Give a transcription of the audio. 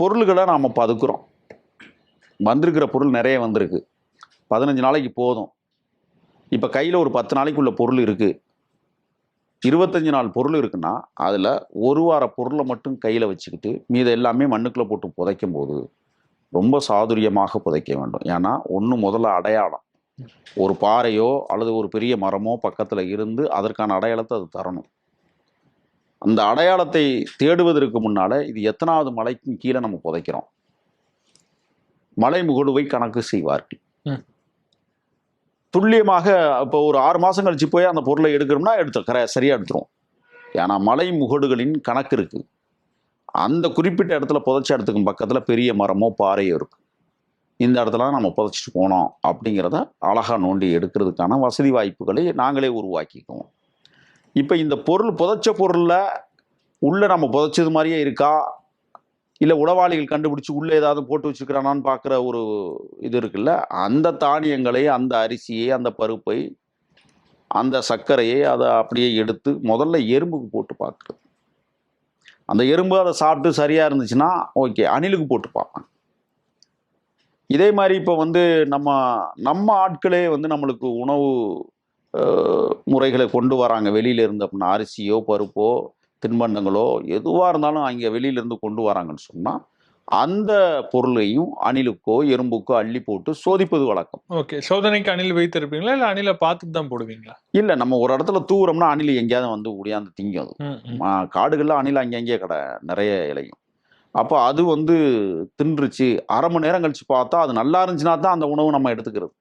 பொருள்களை நாம் பதுக்குறோம். வந்திருக்கிற பொருள் நிறைய வந்திருக்கு. பதினஞ்சு நாளைக்கு போதும். இப்போ கையில் ஒரு பத்து நாளைக்குள்ள பொருள் இருக்குது இருபத்தஞ்சி நாள் பொருள் இருக்குன்னா அதில் ஒரு வார பொருளை மட்டும் கையில் வச்சுக்கிட்டு மீத எல்லாமே மண்ணுக்குள்ளே போட்டு புதைக்கும் போது ரொம்ப சாதுரியமாக புதைக்க வேண்டும். ஏன்னா ஒன்று முதல்ல அடையாளம். ஒரு பாறையோ அல்லது ஒரு பெரிய மரமோ பக்கத்தில் இருந்து அதற்கான அடையாளத்தை அது தரணும். அந்த அடையாளத்தை தேடுவதற்கு முன்னால் இது எத்தனாவது மலைக்கும் கீழே நம்ம புதைக்கிறோம். மலை முகடுவை கணக்கு செய்வார்கள். துல்லியமாக இப்போ ஒரு ஆறு மாதம் கழிச்சு போய் அந்த பொருளை எடுக்கிறோம்னா எடுத்து கர சரியாக எடுத்துரும் ஏன்னா மலை முகடுகளின் கணக்கு இருக்கு. அந்த குறிப்பிட்ட இடத்துல புதைச்ச இடத்துக்கு பக்கத்தில் பெரிய மரமோ பாறையோ இருக்கு. இந்த இடத்துல நம்ம புதைச்சிட்டு போனோம் அப்படிங்கிறத அழகாக நோண்டி எடுக்கிறதுக்கான வசதி வாய்ப்புகளை நாங்களே உருவாக்கிக்குவோம். இப்போ இந்த பொருள் புதைச்ச பொருளில் உள்ளே நம்ம புதைச்சது மாதிரியே இருக்கா? இல்லை உளவாளிகள் கண்டுபிடிச்சி உள்ளே ஏதாவது போட்டு வச்சுக்கிறானான்னு பார்க்குற ஒரு இது இருக்குல்ல? அந்த தானியங்களை அந்த அரிசியை அந்த பருப்பை அந்த சர்க்கரையை அதை அப்படியே எடுத்து முதல்ல எறும்புக்கு போட்டு பார்க்குறது அந்த எறும்பு அதை சாப்பிட்டு சரியாக இருந்துச்சுன்னா ஓகே அணிலுக்கு போட்டு பார்ப்பேன் இதே மாதிரி இப்போ வந்து நம்ம நம்ம ஆட்களே வந்து நம்மளுக்கு உணவு முறைகளை கொண்டு வராங்க. வெளியில இருந்து அப்படின்னா அரிசியோ பருப்போ தின்பண்டங்களோ எதுவாக இருந்தாலும் அங்கே வெளியிலேருந்து கொண்டு வராங்கன்னு சொன்னால் அந்த பொருளையும் அணிலுக்கோ எறும்புக்கோ அள்ளி போட்டு சோதிப்பது வழக்கம். ஓகே. சோதனைக்கு அணில் வைத்திருப்பீங்களா? இல்ல அணிலை பார்த்துட்டு தான் போடுவீங்களா? இல்லை நம்ம ஒரு இடத்துல தூவுறோம்னா அணில் எங்கேயாவது வந்து உடையாந்து திங்கும் அது. காடுகள்ல அணில் அங்கங்கே கடை நிறைய இலையும். அப்போ அது வந்து தின்றுச்சு. அரை மணி நேரம் கழிச்சு பார்த்தா அது நல்லா இருந்துச்சுன்னா தான் அந்த உணவு நம்ம எடுத்துக்கிறது.